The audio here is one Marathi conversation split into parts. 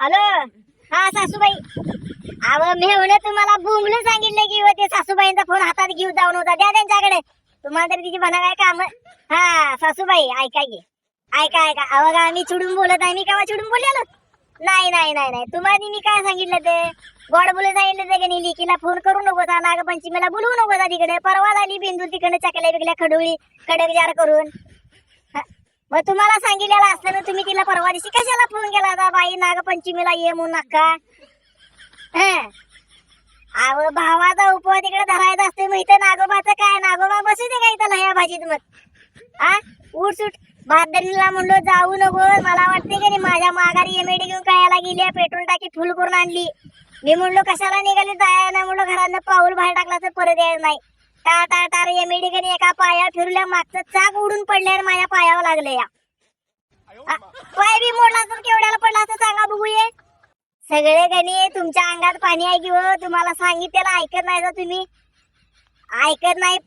हॅलो? हा सासूबाई. अव मेहून तुम्हाला बुमलं सांगितलं की ते सासूबाईंचा फोन हातात घेऊ जाऊन होता. द्या त्यांच्याकडे. तुम्हाला तरी तिची म्हणा काय काम हा सासूबाई ऐका की. ऐका ऐका. अवघ आम्ही चिडून बोलत आहे. मी केव्हा चिडून बोललेलो? नाही नाही नाही नाही. तुम्हाला मी काय सांगितलं ते? गोड बोलून सांगितलं ते की नाही? लिकीला फोन करू नको नागपंचमीला बोलवू नको तिकडे. परवा झाली बिंदू तिकडे चकल्या बिकल्या खडोळी कडक जार करून. मग तुम्हाला सांगितलेलं असतं ना तुम्ही तिला परवा दिवशी कशाला फोन केला होता? बाई नागपंचमीला ये म्हणू नका अव भावाचा उपवास तिकडे धरायचा असते मग इथं नागोबाचं काय? नागोबा बसू दे का इथं ह्या भाजीत मग? आ? उठ सुट. भातदरीला म्हणलो जाऊ नको. मला वाटते की नाही माझ्या माघारी एमएडी घेऊन कायला गेली पेट्रोल टाकी फुल करून आणली. मी म्हणलो कशाला निघाली? जाया म्हणलो घरानं पाऊल बाहेर टाकला तर परत यायला नाही. टा टाळ टाळ एमएडी कनी एका पाया फिरल्या मागचं चाक उडून पडल्यावर माझ्या पायावर लागले या. पाय बी मोडला तर केवढ्याला पडला तर सांगा बघू ये सगळे गणी तुमच्या अंगात पाणी आहे की हो? तुम्हाला सांगितलेलं ऐकत नाही का तुम्ही? ऐकत नाही.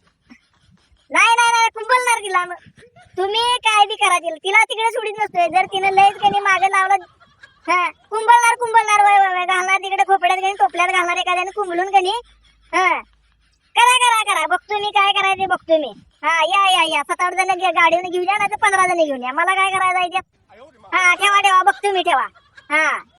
नाही नाही नाही कुंभलणार तिला. मग. तुम्ही काय बी करा तिला. तिला तिकडे सोडीत नसतोय. जर तिने लयच कधी मागे लावलं हा कुंभलणार कुंभलणार वय वय वय घालणार तिकडे खोपड्यात गणी टोपल्यात घालणार एखाद्याने कुंभलून गणी हा. करा करा करा. बघतो मी काय करायचं बघतो मी. हा या या या. सात आठ जण गाडीवर घेऊन या नाही तर पंधरा जण घेऊन या. मला काय करायचं आहे ते? हा ठेवा ठेवा. बघतो मी ठेवा. हा.